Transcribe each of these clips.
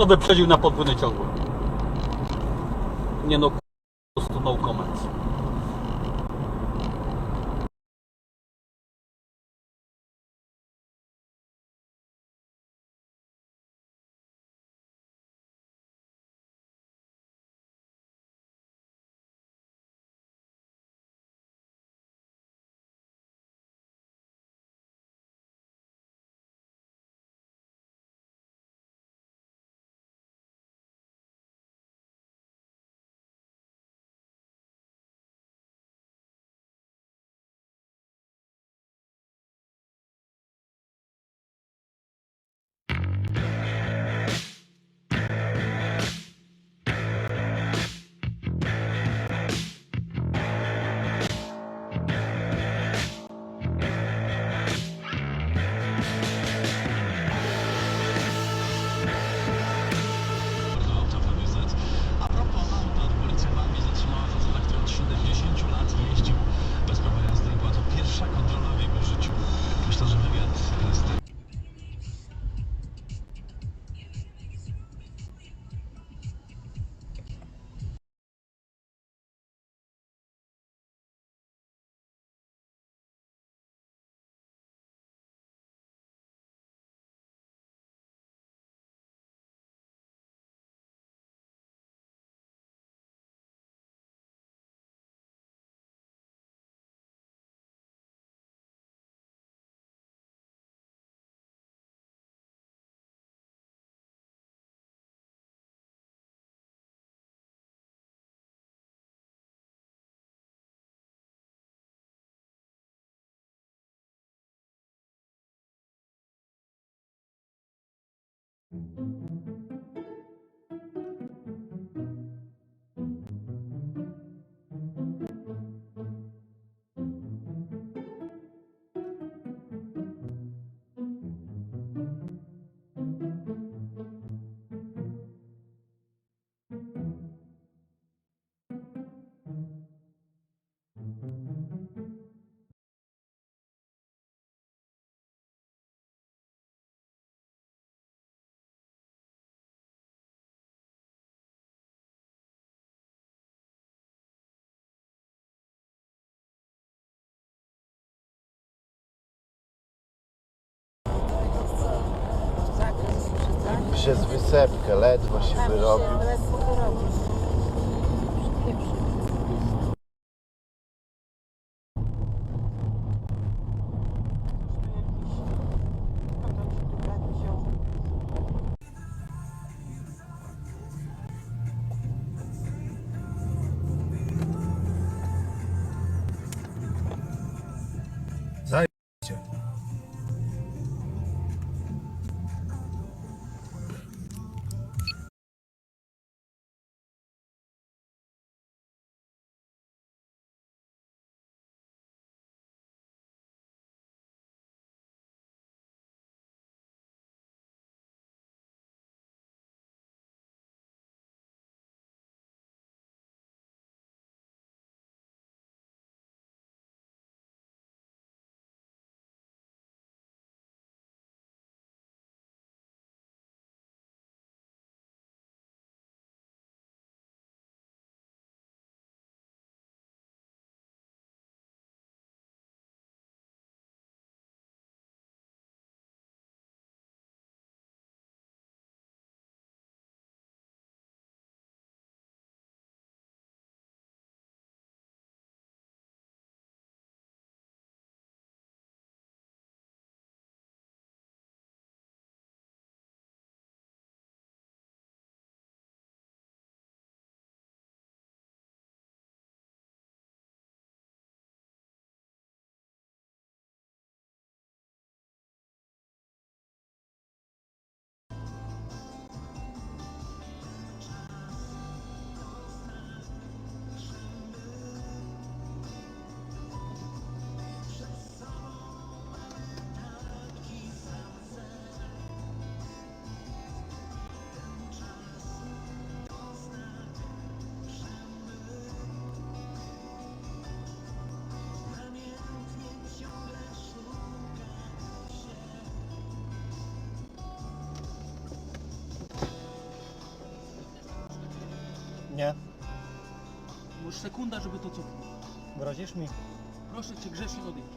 no wyprzedził na podwójny ciągły. Nie no, po prostu no comments. Thank you. przez wysepkę, ledwo się tak, wyrobił. Sekunda, żeby to cofnąć. Grozisz mi? Proszę cię grzecznie odejść.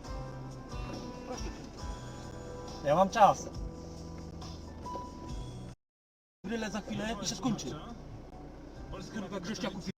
Proszę cię. Ja mam czas. Gryle za chwilę i się skończy. Kurwa.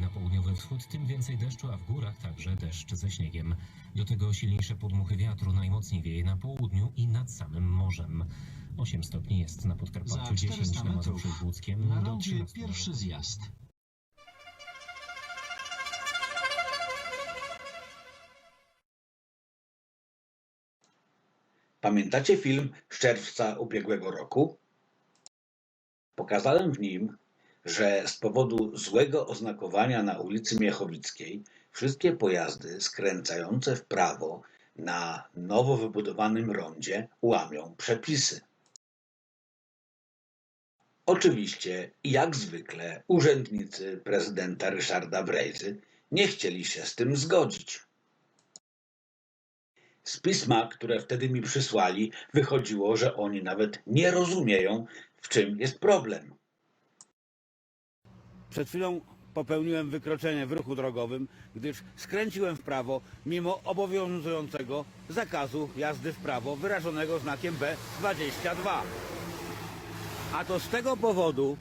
Na południowy wschód, tym więcej deszczu, a w górach także deszcz ze śniegiem. Do tego silniejsze podmuchy wiatru, najmocniej wieje na południu i nad samym morzem. 8 stopni jest na Podkarpaciu, 10 400 na Mazowszu i Łódzkiem, na do rondzie 13 pierwszy zjazd. Pamiętacie film z czerwca ubiegłego roku? Pokazałem w nim, że z powodu złego oznakowania na ulicy Miechowickiej wszystkie pojazdy skręcające w prawo na nowo wybudowanym rondzie łamią przepisy. Oczywiście, jak zwykle, urzędnicy prezydenta Ryszarda Brejzy nie chcieli się z tym zgodzić. Z pisma, które wtedy mi przysłali, wychodziło, że oni nawet nie rozumieją, w czym jest problem. Przed chwilą popełniłem wykroczenie w ruchu drogowym, gdyż skręciłem w prawo mimo obowiązującego zakazu jazdy w prawo wyrażonego znakiem B22. A to z tego powodu,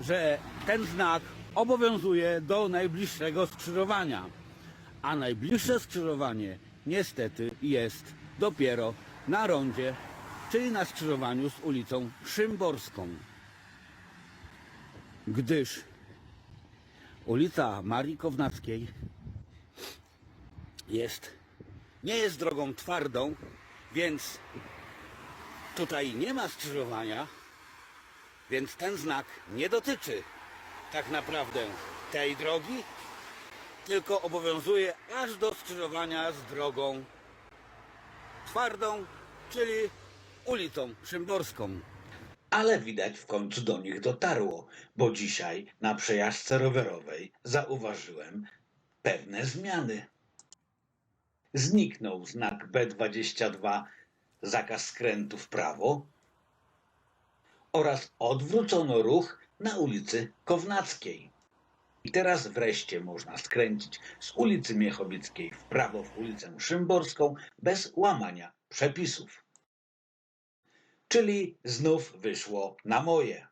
że ten znak obowiązuje do najbliższego skrzyżowania. A najbliższe skrzyżowanie niestety jest dopiero na rondzie, czyli na skrzyżowaniu z ulicą Szymborską. Gdyż ulica Marii Kownackiej jest, nie jest drogą twardą, więc tutaj nie ma skrzyżowania, więc ten znak nie dotyczy tak naprawdę tej drogi, tylko obowiązuje aż do skrzyżowania z drogą twardą, czyli ulicą Szymborską. Ale widać w końcu do nich dotarło, bo dzisiaj na przejażdżce rowerowej zauważyłem pewne zmiany. Zniknął znak B22 zakaz skrętu w prawo oraz odwrócono ruch na ulicy Kownackiej. I teraz wreszcie można skręcić z ulicy Miechowickiej w prawo w ulicę Szymborską bez łamania przepisów. Czyli znów wyszło na moje.